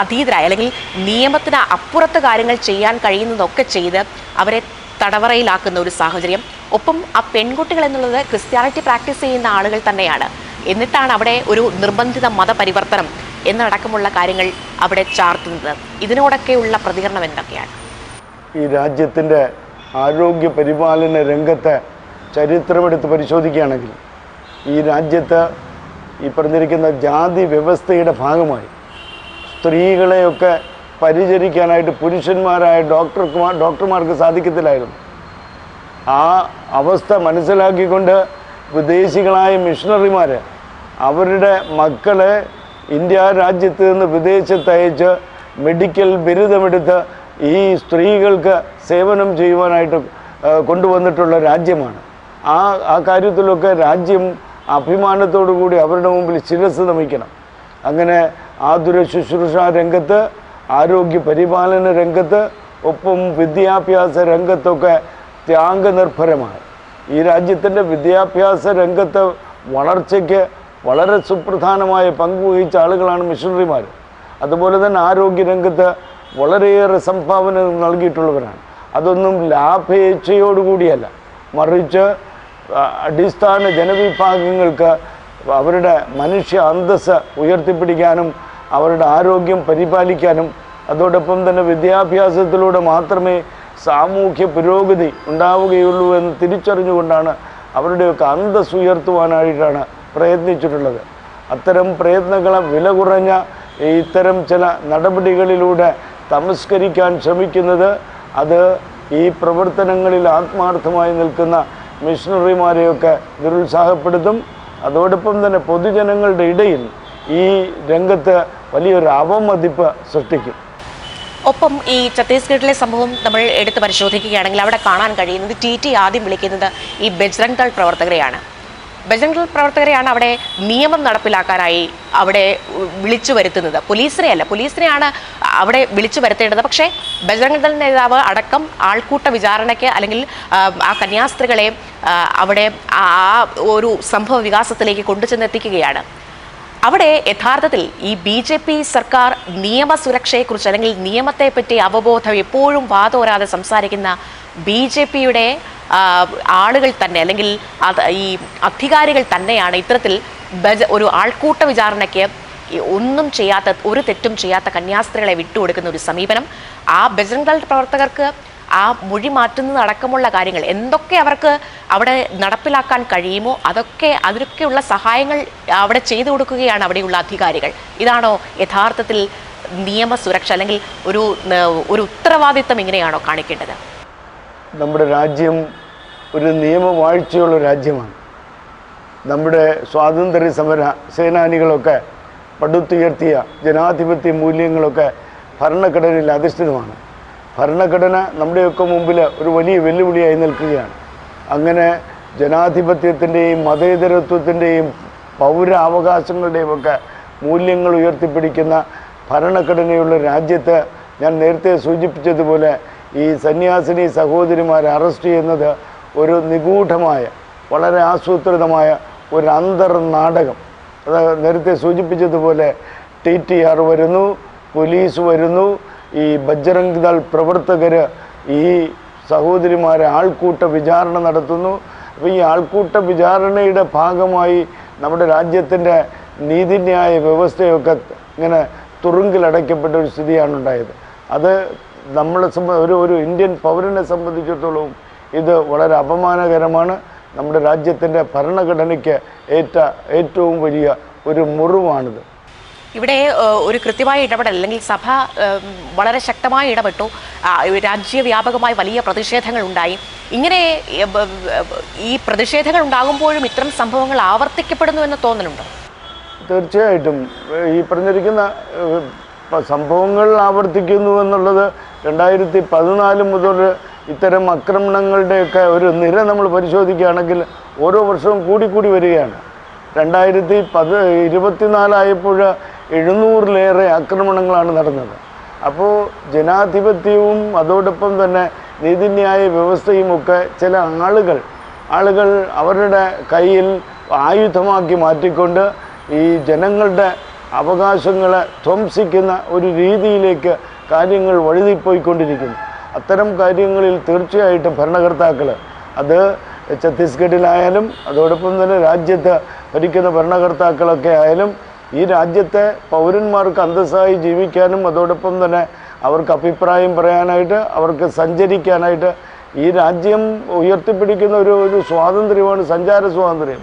അതീതരായ അല്ലെങ്കിൽ നിയമത്തിന് അപ്പുറത്ത് കാര്യങ്ങൾ ചെയ്യാൻ കഴിയുന്നതൊക്കെ ചെയ്ത് അവരെ തടവറയിലാക്കുന്ന ഒരു സാഹചര്യം. ഒപ്പം ആ പെൺകുട്ടികൾ എന്നുള്ളത് ക്രിസ്ത്യാനിറ്റി പ്രാക്ടീസ് ചെയ്യുന്ന ആളുകൾ തന്നെയാണ്. എന്നിട്ടാണ് അവിടെ ഒരു നിർബന്ധിത മതപരിവർത്തനം എന്നടക്കമുള്ള കാര്യങ്ങൾ അവിടെ ചാർത്തുന്നത്. ഇതിനോടൊക്കെയുള്ള പ്രതികരണം എന്തൊക്കെയാണ്? ഈ രാജ്യത്തിന്റെ ആരോഗ്യ പരിപാലന രംഗത്തെ ചരിത്രമെടുത്ത് പരിശോധിക്കുകയാണെങ്കിൽ ഈ രാജ്യത്ത് ഈ പറഞ്ഞിരിക്കുന്ന ജാതി വ്യവസ്ഥയുടെ ഭാഗമായി സ്ത്രീകളെയൊക്കെ പരിചരിക്കാനായിട്ട് പുരുഷന്മാരായ ഡോക്ടർമാർ ഡോക്ടർമാർക്ക് സാധിക്കത്തില്ലായിരുന്നു. ആ അവസ്ഥ മനസ്സിലാക്കിക്കൊണ്ട് വിദേശികളായ മിഷണറിമാർ അവരുടെ മക്കളെ ഇന്ത്യ രാജ്യത്ത് നിന്ന് വിദേശത്ത് അയച്ച് മെഡിക്കൽ ബിരുദമെടുത്ത് ഈ സ്ത്രീകൾക്ക് സേവനം ചെയ്യുവാനായിട്ട് കൊണ്ടുവന്നിട്ടുള്ള രാജ്യമാണ്. ആ ആ കാര്യത്തിലൊക്കെ രാജ്യം അഭിമാനത്തോടു കൂടി അവരുടെ മുമ്പിൽ ശിരസ് നമിക്കണം. അങ്ങനെ ആതുര ശുശ്രൂഷ രംഗത്ത് ആരോഗ്യ പരിപാലന രംഗത്ത് ഒപ്പം വിദ്യാഭ്യാസ രംഗത്തൊക്കെ ത്യാഗനിർഭരമാണ് ഈ രാജ്യത്തിന്റെ വിദ്യാഭ്യാസ രംഗത്ത് വളർച്ചയ്ക്ക് വളരെ സുപ്രധാനമായ പങ്ക് വഹിച്ച ആളുകളാണ് മിഷണറിമാർ. അതുപോലെ തന്നെ ആരോഗ്യ രംഗത്ത് വളരെയേറെ സംഭാവന നൽകിയിട്ടുള്ളവരാണ്. അതൊന്നും ലാഭേച്ഛയോടുകൂടിയല്ല മറിച്ച് അടിസ്ഥാന ജനവിഭാഗങ്ങൾക്ക് അവരുടെ മനുഷ്യ അന്തസ്സ് ഉയർത്തിപ്പിടിക്കാനും അവരുടെ ആരോഗ്യം പരിപാലിക്കാനും അതോടൊപ്പം തന്നെ വിദ്യാഭ്യാസത്തിലൂടെ മാത്രമേ സാമൂഹ്യ പുരോഗതി ഉണ്ടാവുകയുള്ളൂ എന്ന് തിരിച്ചറിഞ്ഞുകൊണ്ടാണ് അവരുടെയൊക്കെ അന്തസ് ഉയർത്തുവാനായിട്ടാണ് പ്രയത്നിച്ചിട്ടുള്ളത്. അത്തരം പ്രയത്നങ്ങളെ വില കുറഞ്ഞ ഇത്തരം ചില നടപടികളിലൂടെ തമസ്കരിക്കാൻ ശ്രമിക്കുന്നത് അത് ഈ പ്രവർത്തനങ്ങളിൽ ആത്മാർത്ഥമായി നിൽക്കുന്ന മിഷണറിമാരെയൊക്കെ നിരുത്സാഹപ്പെടുത്തും. അതോടൊപ്പം തന്നെ പൊതുജനങ്ങളുടെ ഇടയിൽ ഈ രംഗത്ത് വലിയൊരു അവമതിപ്പ് സൃഷ്ടിക്കും. ഒപ്പം ഈ ഛത്തീസ്ഗഡിലെ സംഭവം നമ്മൾ എടുത്ത് പരിശോധിക്കുകയാണെങ്കിൽ അവിടെ കാണാൻ കഴിയുന്നത് ടി ടി ആദ്യം വിളിക്കുന്നത് ഈ ബജ്രംഗ് പ്രവർത്തകരെയാണ്. ബജ്രംഗ് പ്രവർത്തകരെയാണ് അവിടെ നിയമം നടപ്പിലാക്കാനായി അവിടെ വിളിച്ചു വരുത്തുന്നത്. പോലീസിനെ അല്ല പോലീസിനെയാണ് അവിടെ വിളിച്ചു വരുത്തേണ്ടത്. പക്ഷേ ബജ്രംഗ് ദൾ നേതാവ് അടക്കം ആൾക്കൂട്ട വിചാരണയ്ക്ക് അല്ലെങ്കിൽ ആ കന്യാസ്ത്രീകളെ അവിടെ ആ ഒരു സംഭവ വികാസത്തിലേക്ക് കൊണ്ടുചെന്നെത്തിക്കുകയാണ്. അവിടെ യഥാർത്ഥത്തിൽ ഈ ബി ജെ പി സർക്കാർ നിയമസുരക്ഷയെക്കുറിച്ച് അല്ലെങ്കിൽ നിയമത്തെപ്പറ്റി അവബോധം എപ്പോഴും വാതോരാതെ സംസാരിക്കുന്ന ബി ജെ പിയുടെ ആളുകൾ തന്നെ അല്ലെങ്കിൽ ഈ അധികാരികൾ തന്നെയാണ് ഇത്തരത്തിൽ ഒരു ആൾക്കൂട്ട വിചാരണയ്ക്ക് ഒന്നും ചെയ്യാത്ത ഒരു തെറ്റും ചെയ്യാത്ത കന്യാസ്ത്രീകളെ വിട്ടുകൊടുക്കുന്ന ഒരു സമീപനം ആ ബജറംഗ് പ്രവർത്തകർക്ക് ആ മൊഴി മാറ്റുന്നത് അടക്കമുള്ള കാര്യങ്ങൾ എന്തൊക്കെ അവർക്ക് അവിടെ നടപ്പിലാക്കാൻ കഴിയുമോ അതൊക്കെ അതിനൊക്കെയുള്ള സഹായങ്ങൾ അവിടെ ചെയ്തു കൊടുക്കുകയാണ് അവിടെയുള്ള അധികാരികൾ. ഇതാണോ യഥാർത്ഥത്തിൽ നിയമസുരക്ഷ അല്ലെങ്കിൽ ഒരു ഒരു ഉത്തരവാദിത്തം ഇങ്ങനെയാണോ കാണിക്കേണ്ടത്? നമ്മുടെ രാജ്യം ഒരു നിയമവാഴ്ചയുള്ള രാജ്യമാണ്. നമ്മുടെ സ്വാതന്ത്ര്യ സമര സേനാനികളൊക്കെ പടുത്തുയർത്തിയ ജനാധിപത്യ മൂല്യങ്ങളൊക്കെ ഭരണഘടനയിൽ അധിഷ്ഠിതമാണ്. ഭരണഘടന നമ്മുടെയൊക്കെ മുമ്പിൽ ഒരു വലിയ വെല്ലുവിളിയായി നിൽക്കുകയാണ്. അങ്ങനെ ജനാധിപത്യത്തിന്റെയും മതേതരത്വത്തിന്റെയും പൗര അവകാശങ്ങളുടെയും ഒക്കെ മൂല്യങ്ങൾ ഉയർത്തിപ്പിടിക്കുന്ന ഭരണഘടനയുള്ള രാജ്യത്ത് ഞാൻ നേരത്തെ സൂചിപ്പിച്ചതുപോലെ ഈ സന്യാസിനി സഹോദരിമാരെ അറസ്റ്റ് ചെയ്യുന്നത് ഒരു നിഗൂഢമായ വളരെ ആസൂത്രിതമായ ഒരു അന്തർനാടകം. അത് നേരത്തെ സൂചിപ്പിച്ചതുപോലെ ടി ടി ആർ വരുന്നു പോലീസ് വരുന്നു ഈ ബജ്രംഗ് ദൾ പ്രവർത്തകർ ഈ സഹോദരിമാരെ ആൾക്കൂട്ട വിചാരണ നടത്തുന്നു. അപ്പോൾ ഈ ആൾക്കൂട്ട വിചാരണയുടെ ഭാഗമായി നമ്മുടെ രാജ്യത്തിന്റെ നീതിന്യായ വ്യവസ്ഥയൊക്കെ ഇങ്ങനെ തുറുങ്കിലടയ്ക്കപ്പെട്ട ഒരു സ്ഥിതിയാണ് ഉണ്ടായത്. അത് നമ്മളെ സംബന്ധ ഒരു ഒരു ഇന്ത്യൻ പൗരനെ സംബന്ധിച്ചിടത്തോളം ഇത് വളരെ അപമാനകരമാണ്. നമ്മുടെ രാജ്യത്തിന്റെ ഭരണഘടനയ്ക്ക് ഏറ്റ ഏറ്റവും വലിയ ഒരു മുറിവാണിത്. ഇവിടെ ഒരു കൃത്യമായ ഇടപെടൽ അല്ലെങ്കിൽ സഭ വളരെ ശക്തമായി ഇടപെട്ടു. രാജ്യവ്യാപകമായി വലിയ പ്രതിഷേധങ്ങൾ ഉണ്ടായി. ഇങ്ങനെ ഈ പ്രതിഷേധങ്ങൾ ഉണ്ടാകുമ്പോഴും ഇത്തരം സംഭവങ്ങൾ ആവർത്തിക്കപ്പെടുന്നു എന്ന് തോന്നലുണ്ടോ? തീർച്ചയായിട്ടും. ഈ പറഞ്ഞിരിക്കുന്ന സംഭവങ്ങൾ ആവർത്തിക്കുന്നു എന്നുള്ളത് രണ്ടായിരത്തി പതിനാല് മുതൽ ഇത്തരം ആക്രമണങ്ങളുടെയൊക്കെ ഒരു നിര നമ്മൾ പരിശോധിക്കുകയാണെങ്കിൽ ഓരോ വർഷവും കൂടിക്കൂടി വരികയാണ്. രണ്ടായിരത്തി പത് ഇരുപത്തിനാലായപ്പോൾ എഴുന്നൂറിലേറെ ആക്രമണങ്ങളാണ് നടന്നത്. അപ്പോൾ ജനാധിപത്യവും അതോടൊപ്പം തന്നെ നീതിന്യായ വ്യവസ്ഥയും ഒക്കെ ചില ആളുകൾ ആളുകൾ അവരുടെ കയ്യിൽ ആയുധമാക്കി മാറ്റിക്കൊണ്ട് ഈ ജനങ്ങളുടെ അവകാശങ്ങളെ ധ്വംസിക്കുന്ന ഒരു രീതിയിലേക്ക് കാര്യങ്ങൾ വഴുതിപ്പോയിക്കൊണ്ടിരിക്കുന്നു. അത്തരം കാര്യങ്ങളിൽ തീർച്ചയായിട്ടും ഭരണകർത്താക്കൾ അത് ഛത്തീസ്ഗഡിലായാലും അതോടൊപ്പം തന്നെ രാജ്യത്ത് ഭരിക്കുന്ന ഭരണകർത്താക്കളൊക്കെ ആയാലും ഈ രാജ്യത്തെ പൗരന്മാർക്ക് അന്തസ്സായി ജീവിക്കാനും അതോടൊപ്പം തന്നെ അവർക്ക് അഭിപ്രായം പറയാനായിട്ട് അവർക്ക് സഞ്ചരിക്കാനായിട്ട് ഈ രാജ്യം ഉയർത്തിപ്പിടിക്കുന്ന ഒരു ഒരു സ്വാതന്ത്ര്യമാണ് സഞ്ചാര സ്വാതന്ത്ര്യം.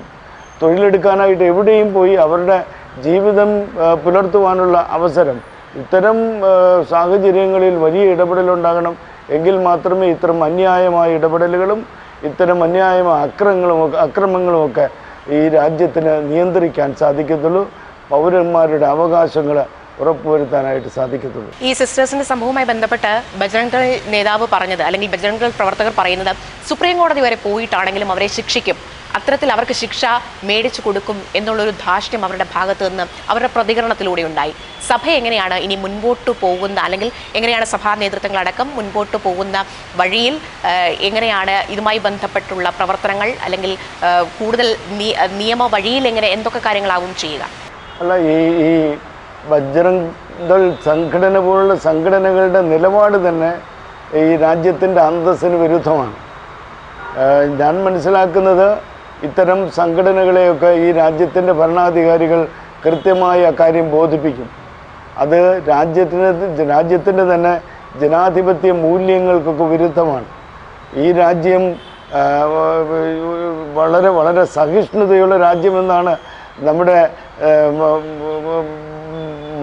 തൊഴിലെടുക്കാനായിട്ട് എവിടെയും പോയി അവരുടെ ജീവിതം പുലർത്തുവാനുള്ള അവസരം. ഇത്തരം സാഹചര്യങ്ങളിൽ വലിയ ഇടപെടലുണ്ടാകണം. എങ്കിൽ മാത്രമേ ഇത്തരം അന്യായമായ ഇടപെടലുകളും ഇത്തരം അന്യായമായ അക്രമങ്ങളും അക്രമങ്ങളുമൊക്കെ ഈ രാജ്യത്തിന് നിയന്ത്രിക്കാൻ സാധിക്കത്തുള്ളൂ. പൗരന്മാരുടെ അവകാശങ്ങൾ ഉറപ്പുവരുത്താനായിട്ട് സാധിക്കത്തുള്ളൂ. ഈ സിസ്റ്റേഴ്സിന്റെ സംഭവവുമായി ബന്ധപ്പെട്ട് ബജറംഗ് ദൾ നേതാവ് പറഞ്ഞത് അല്ലെങ്കിൽ ബജറംഗ് ദൾ പ്രവർത്തകർ പറയുന്നത് സുപ്രീം കോടതി വരെ പോയിട്ടാണെങ്കിലും അവരെ ശിക്ഷിക്കും. അത്തരത്തിൽ അവർക്ക് ശിക്ഷ മേടിച്ചു കൊടുക്കും എന്നുള്ളൊരു ധാർഷ്ട്യം അവരുടെ ഭാഗത്ത് നിന്ന് അവരുടെ പ്രതികരണത്തിലൂടെ ഉണ്ടായി. സഭ എങ്ങനെയാണ് ഇനി മുൻപോട്ട് പോകുന്ന അല്ലെങ്കിൽ എങ്ങനെയാണ് സഭാ നേതൃത്വങ്ങളടക്കം മുൻപോട്ട് പോകുന്ന വഴിയിൽ എങ്ങനെയാണ് ഇതുമായി ബന്ധപ്പെട്ടുള്ള പ്രവർത്തനങ്ങൾ അല്ലെങ്കിൽ കൂടുതൽ നിയമ വഴിയിൽ എങ്ങനെ എന്തൊക്കെ കാര്യങ്ങളാവും ചെയ്യുക? അല്ല ഈ ഈ ബജ്രംഗ് സംഘടന പോലുള്ള സംഘടനകളുടെ നിലപാട് തന്നെ ഈ രാജ്യത്തിന്റെ അന്തസ്സിന് വിരുദ്ധമാണ്. ഞാൻ മനസ്സിലാക്കുന്നത് ഇത്തരം സംഘടനകളെയൊക്കെ ഈ രാജ്യത്തിന്റെ ഭരണാധികാരികൾ കൃത്യമായി അക്കാര്യം ബോധിപ്പിക്കും. അത് രാജ്യത്തിന് രാജ്യത്തിന്റെ തന്നെ ജനാധിപത്യ മൂല്യങ്ങൾക്കൊക്കെ വിരുദ്ധമാണ്. ഈ രാജ്യം വളരെ വളരെ സഹിഷ്ണുതയുള്ള രാജ്യമെന്നാണ് നമ്മുടെ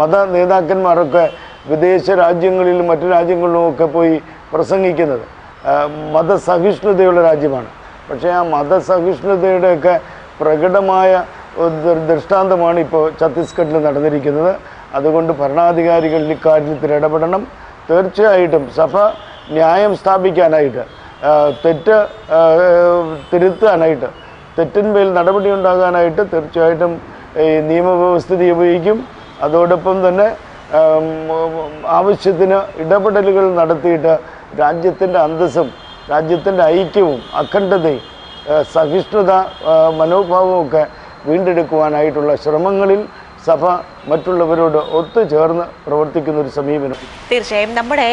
മത നേതാക്കന്മാരൊക്കെ വിദേശ രാജ്യങ്ങളിലും മറ്റു രാജ്യങ്ങളിലുമൊക്കെ പോയി പ്രസംഗിക്കുന്നത്. മതസഹിഷ്ണുതയുള്ള രാജ്യമാണ്. പക്ഷേ ആ മതസഹിഷ്ണുതയുടെയൊക്കെ പ്രകടമായ ദൃഷ്ടാന്തമാണ് ഇപ്പോൾ ഛത്തീസ്ഗഡിൽ നടന്നിരിക്കുന്നത്. അതുകൊണ്ട് ഭരണാധികാരികൾ ഇക്കാര്യത്തിൽ ഇടപെടണം. തീർച്ചയായിട്ടും സഭ ന്യായം സ്ഥാപിക്കാനായിട്ട് തെറ്റ് തിരുത്താനായിട്ട് തെറ്റിന്മേൽ നടപടി ഉണ്ടാകാനായിട്ട് തീർച്ചയായിട്ടും ഈ നിയമവ്യവസ്ഥിതി ഉപയോഗിക്കും അതോടൊപ്പം തന്നെ ആവശ്യത്തിന് ഇടപെടലുകൾ നടത്തിയിട്ട് രാജ്യത്തിന്റെ അന്തസ്സും രാജ്യത്തിന്റെ ഐക്യവും അഖണ്ഡതയും സഹിഷ്ണുത മനോഭാവമൊക്കെ വീണ്ടെടുക്കുവാനായിട്ടുള്ള ശ്രമങ്ങളിൽ സഭ മറ്റുള്ളവരോട് ഒത്തുചേർന്ന് പ്രവർത്തിക്കുന്ന ഒരു സമീപനം. തീർച്ചയായും നമ്മുടെ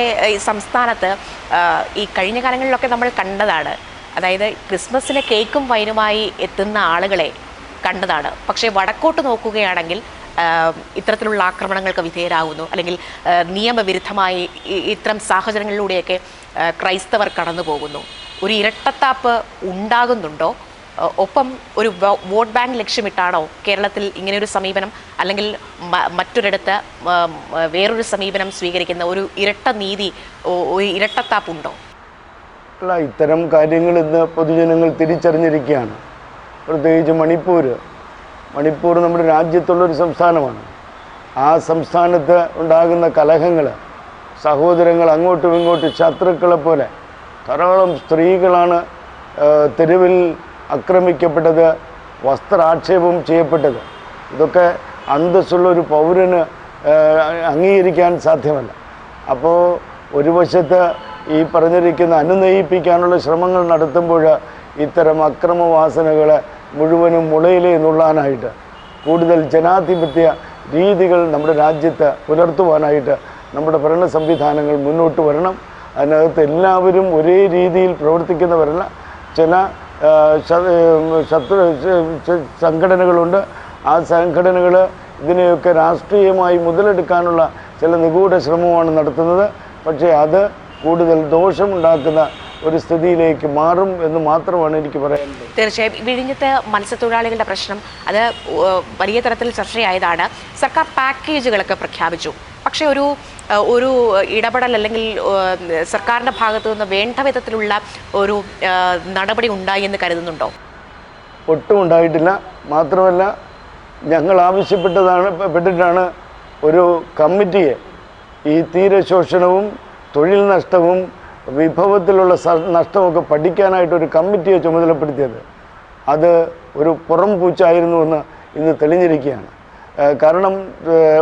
സംസ്ഥാനത്ത് ഈ കഴിഞ്ഞ കാലങ്ങളിലൊക്കെ നമ്മൾ കണ്ടതാണ്. അതായത് ക്രിസ്മസിന് കേക്കും വൈനുമായി എത്തുന്ന ആളുകളെ കണ്ടതാണ്. പക്ഷേ വടക്കോട്ട് നോക്കുകയാണെങ്കിൽ ഇത്തരത്തിലുള്ള ആക്രമണങ്ങൾക്ക് വിധേയരാകുന്നു. അല്ലെങ്കിൽ നിയമവിരുദ്ധമായി ഇത്തരം സാഹചര്യങ്ങളിലൂടെയൊക്കെ ക്രൈസ്തവർ കടന്നു പോകുന്നു ഒരു ഇരട്ടത്താപ്പ് ഉണ്ടാകുന്നുണ്ടോ? ഒപ്പം ഒരു വോട്ട് ബാങ്ക് ലക്ഷ്യമിട്ടാണോ കേരളത്തിൽ ഇങ്ങനെയൊരു സമീപനം? അല്ലെങ്കിൽ മറ്റൊരിടത്ത് വേറൊരു സമീപനം സ്വീകരിക്കുന്ന ഒരു ഇരട്ട നീതി ഒരു ഇരട്ടത്താപ്പുണ്ടോ? അല്ല ഇത്തരം കാര്യങ്ങൾ ഇന്ന് പൊതുജനങ്ങൾ തിരിച്ചറിഞ്ഞിരിക്കുകയാണ്. പ്രത്യേകിച്ച് മണിപ്പൂർ മണിപ്പൂർ നമ്മുടെ രാജ്യത്തുള്ളൊരു സംസ്ഥാനമാണ്. ആ സംസ്ഥാനത്ത് ഉണ്ടാകുന്ന കലഹങ്ങൾ സഹോദരങ്ങൾ അങ്ങോട്ടും ഇങ്ങോട്ടും ശത്രുക്കളെ പോലെ ധാരാളം സ്ത്രീകളാണ് തെരുവിൽ ആക്രമിക്കപ്പെട്ടത് വസ്ത്രാക്ഷേപം ചെയ്യപ്പെട്ടത്. ഇതൊക്കെ അന്തസ്സുള്ള ഒരു പൗരന് അംഗീകരിക്കാൻ സാധ്യമല്ല. അപ്പോൾ ഒരു വശത്ത് ഈ പറഞ്ഞിരിക്കുന്ന അനുനയിപ്പിക്കാനുള്ള ശ്രമങ്ങൾ നടത്തുമ്പോൾ ഇത്തരം അക്രമവാസനകളെ മുഴുവനും മുളയിലേ നുള്ളാനായിട്ട് കൂടുതൽ ജനാധിപത്യ രീതികൾ നമ്മുടെ രാജ്യത്ത് പുലർത്തുവാനായിട്ട് നമ്മുടെ ഭരണ സംവിധാനങ്ങൾ മുന്നോട്ട് വരണം. അതിനകത്ത് എല്ലാവരും ഒരേ രീതിയിൽ പ്രവർത്തിക്കുന്നവരല്ല. ചില ശത്രു സംഘടനകളുണ്ട്. ആ സംഘടനകൾ ഇതിനെയൊക്കെ രാഷ്ട്രീയമായി മുതലെടുക്കാനുള്ള ചില നിഗൂഢ ശ്രമമാണ് നടത്തുന്നത്. പക്ഷേ അത് കൂടുതൽ ദോഷമുണ്ടാക്കുന്ന ഒരു സ്ഥിതിയിലേക്ക് മാറും എന്ന് മാത്രമാണ് എനിക്ക് പറയാനുള്ളത്. തീർച്ചയായും വിഴിഞ്ഞത്ത് മത്സ്യത്തൊഴിലാളികളുടെ പ്രശ്നം അത് വലിയ തരത്തിൽ ചർച്ചയായതാണ്. സർക്കാർ പാക്കേജുകളൊക്കെ പ്രഖ്യാപിച്ചു. പക്ഷേ ഒരു ഒരു ഇടപെടൽ അല്ലെങ്കിൽ സർക്കാരിന്റെ ഭാഗത്തു നിന്ന് വേണ്ട വിധത്തിലുള്ള ഒരു നടപടി ഉണ്ടായി എന്ന് കരുതുന്നുണ്ടോ? ഒട്ടും ഉണ്ടായിട്ടില്ല. മാത്രമല്ല ഞങ്ങൾ ആവശ്യപ്പെട്ടതാണ് പെട്ടിട്ടാണ് ഒരു കമ്മിറ്റിയെ ഈ തീരശോഷണവും തൊഴിൽ നഷ്ടവും വിഭവത്തിലുള്ള നഷ്ടമൊക്കെ പഠിക്കാനായിട്ട് ഒരു കമ്മിറ്റിയെ ചുമതലപ്പെടുത്തിയത്. അത് ഒരു പുറം പൂച്ചായിരുന്നു എന്ന് ഇന്ന് തെളിഞ്ഞിരിക്കുകയാണ്. കാരണം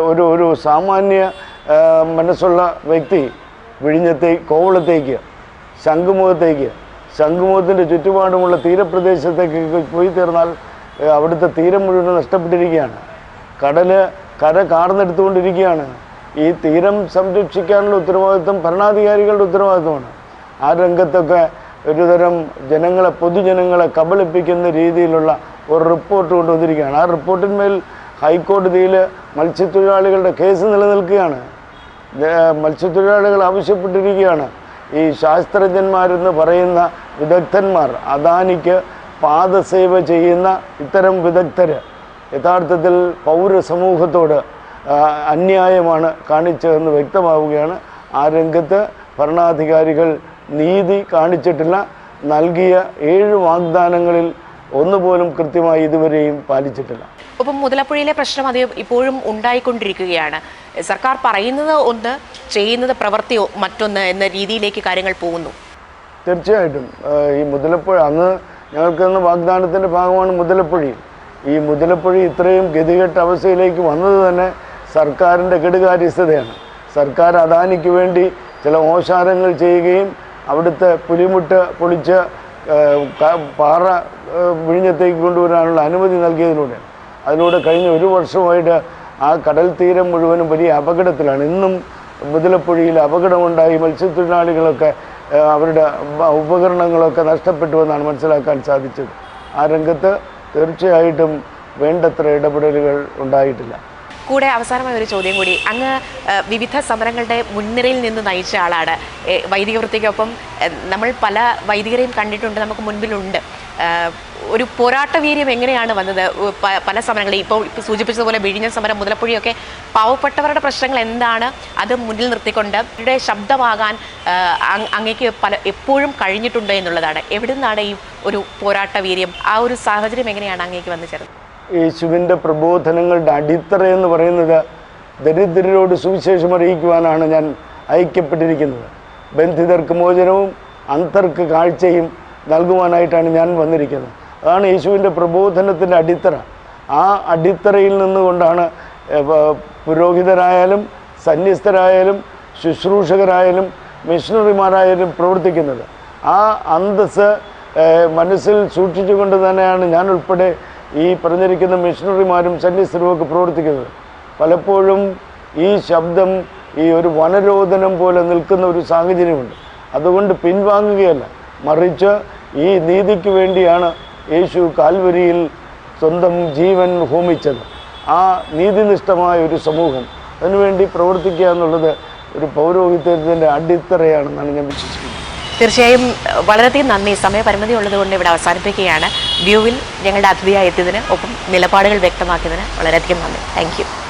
ഒരു ഒരു സാമാന്യ മനസ്സുള്ള വ്യക്തി വിഴിഞ്ഞത്തെ കോവളത്തേക്ക് ശംഖുമുഖത്തേക്ക് ശംഖുമുഖത്തിന്റെ ചുറ്റുപാടുമുള്ള തീരപ്രദേശത്തേക്ക് പോയി തീർന്നാൽ അവിടുത്തെ തീരം മുഴുവൻ നഷ്ടപ്പെട്ടിരിക്കുകയാണ്. കടൽ കര കാർന്നെടുത്തുകൊണ്ടിരിക്കുകയാണ്. ഈ തീരം സംരക്ഷിക്കാനുള്ള ഉത്തരവാദിത്വം ഭരണാധികാരികളുടെ ഉത്തരവാദിത്വമാണ്. ആ രംഗത്തൊക്കെ ഒരുതരം ജനങ്ങളെ പൊതുജനങ്ങളെ കബളിപ്പിക്കുന്ന രീതിയിലുള്ള ഒരു റിപ്പോർട്ട് കൊണ്ടുവന്നിരിക്കുകയാണ്. ആ റിപ്പോർട്ടിന്മേൽ ഹൈക്കോടതിയിൽ മത്സ്യത്തൊഴിലാളികളുടെ കേസ് നിലനിൽക്കുകയാണ്. മത്സ്യത്തൊഴിലാളികൾ ആവശ്യപ്പെട്ടിരിക്കുകയാണ്. ഈ ശാസ്ത്രജ്ഞന്മാരെന്ന് പറയുന്ന വിദഗ്ധന്മാർ അദാനിക്ക് പാദസേവ ചെയ്യുന്ന ഇത്തരം വിദഗ്ധർ യഥാർത്ഥത്തിൽ പൗരസമൂഹത്തോട് അന്യായമാണ് കാണിച്ചതെന്ന് വ്യക്തമാവുകയാണ്. ആ രംഗത്ത് ഭരണാധികാരികൾ നീതി കാണിച്ചിട്ടില്ല. നൽകിയ ഏഴ് വാഗ്ദാനങ്ങളിൽ ഒന്നുപോലും കൃത്യമായി ഇതുവരെയും പാലിച്ചിട്ടില്ല. ഒപ്പം മുതലപ്പുഴയിലെ പ്രശ്നം അത് ഇപ്പോഴും ഉണ്ടായിക്കൊണ്ടിരിക്കുകയാണ്. സർക്കാർ പറയുന്നത് ഒന്ന് ചെയ്യുന്നത് പ്രവൃത്തിയോ മറ്റൊന്ന് എന്ന രീതിയിലേക്ക് കാര്യങ്ങൾ പോകുന്നു. തീർച്ചയായിട്ടും. ഈ മുതലപ്പുഴ അന്ന് ഞങ്ങൾക്ക് തന്ന വാഗ്ദാനത്തിന്റെ ഭാഗമാണ് മുതലപ്പുഴയിൽ. ഈ മുതലപ്പുഴി ഇത്രയും ഗതികെട്ട അവസ്ഥയിലേക്ക് വന്നത് തന്നെ സർക്കാരിന്റെ കെടുകാര്യസ്ഥതയാണ്. സർക്കാർ അദാനിക്ക് വേണ്ടി ചില ഓശാരങ്ങൾ ചെയ്യുകയും അവിടുത്തെ പുലിമുട്ട് പൊളിച്ച് പാറ വിഴിഞ്ഞത്തേക്ക് കൊണ്ടുവരാനുള്ള അനുമതി നൽകിയതിലൂടെ. അതിലൂടെ കഴിഞ്ഞ ഒരു വർഷമായിട്ട് ആ കടൽ തീരം മുഴുവനും വലിയ അപകടത്തിലാണ്. ഇന്നും മുതലപ്പുഴയിൽ അപകടമുണ്ടായി. മത്സ്യത്തൊഴിലാളികളൊക്കെ അവരുടെ ഉപകരണങ്ങളൊക്കെ നഷ്ടപ്പെട്ടു എന്നാണ് മനസ്സിലാക്കാൻ സാധിച്ചത്. ആ രംഗത്ത് തീർച്ചയായിട്ടും വേണ്ടത്ര ഇടപെടലുകൾ ഉണ്ടായിട്ടില്ല. കൂടെ അവസാനമായ ഒരു ചോദ്യം കൂടി. അങ്ങ് വിവിധ സമരങ്ങളുടെ മുൻനിരയിൽ നിന്ന് നയിച്ച ആളാണ്. വൈദിക വൃത്തിക്കൊപ്പം നമ്മൾ പല വൈദികരെയും കണ്ടിട്ടുണ്ട് നമുക്ക് മുൻപിലുണ്ട്. ഒരു പോരാട്ട വീര്യം എങ്ങനെയാണ് വന്നത്? പല സമരങ്ങളിൽ ഇപ്പോൾ സൂചിപ്പിച്ചതുപോലെ വിഴിഞ്ഞ സമരം മുതലപ്പുഴയൊക്കെ പാവപ്പെട്ടവരുടെ പ്രശ്നങ്ങൾ എന്താണ്? അത് മുന്നിൽ നിർത്തിക്കൊണ്ട് അവരുടെ ശബ്ദമാകാൻ അങ്ങേക്ക് പല എപ്പോഴും കഴിഞ്ഞിട്ടുണ്ട് എന്നുള്ളതാണ്. എവിടെ നിന്നാണ് ഈ ഒരു പോരാട്ട വീര്യം ആ ഒരു സാഹചര്യം എങ്ങനെയാണ് അങ്ങേക്ക് വന്നു ചേർന്നത്? യേശുവിന്റെ പ്രബോധനങ്ങളുടെ അടിത്തറ എന്ന് പറയുന്നത് ദരിദ്രരോട് സുവിശേഷം അറിയിക്കുവാനാണ് ഞാൻ ഐക്യപ്പെട്ടിരിക്കുന്നത്. ബന്ധിതർക്ക് മോചനവും അന്തർക്ക് കാഴ്ചയും നൽകുവാനായിട്ടാണ് ഞാൻ വന്നിരിക്കുന്നത്. അതാണ് യേശുവിന്റെ പ്രബോധനത്തിന്റെ അടിത്തറ. ആ അടിത്തറയിൽ നിന്നുകൊണ്ടാണ് പുരോഹിതരായാലും സന്യസ്തരായാലും ശുശ്രൂഷകരായാലും മിഷണറിമാരായാലും പ്രവർത്തിക്കുന്നത്. ആ അന്തസ് മനസ്സിൽ സൂക്ഷിച്ചുകൊണ്ട് തന്നെയാണ് ഞാൻ ഉൾപ്പെടെ ഈ പറഞ്ഞിരിക്കുന്ന മിഷണറിമാരും സന്യസ്തരും ഒക്കെ പ്രവർത്തിക്കുന്നത്. പലപ്പോഴും ഈ ശബ്ദം ഈ ഒരു വനരോധനം പോലെ നിൽക്കുന്ന ഒരു സാഹചര്യമുണ്ട്. അതുകൊണ്ട് പിൻവാങ്ങുകയല്ല. മറിച്ച് ഈ നീതിക്ക് വേണ്ടിയാണ് യേശു കാൽവരിയിൽ സ്വന്തം ജീവൻ ഹോമിച്ചത്. ആ നീതിനിഷ്ഠമായ ഒരു സമൂഹം. അതിനുവേണ്ടി പ്രവർത്തിക്കുക എന്നുള്ളത് ഒരു പൗരോഹിത്യത്തിന്റെ അടിത്തറയാണെന്നാണ് ഞാൻ വിശ്വസിക്കുന്നത്. തീർച്ചയായും വളരെയധികം നന്ദി. സമയപരിമിതി ഉള്ളതുകൊണ്ട് ഇവിടെ അവസാനിപ്പിക്കുകയാണ്. വ്യൂവിൽ ഞങ്ങളുടെ അതിഥിയായി എത്തിയതിന് ഒപ്പം നിലപാടുകൾ വ്യക്തമാക്കിയതിന് വളരെയധികം നന്ദി. താങ്ക്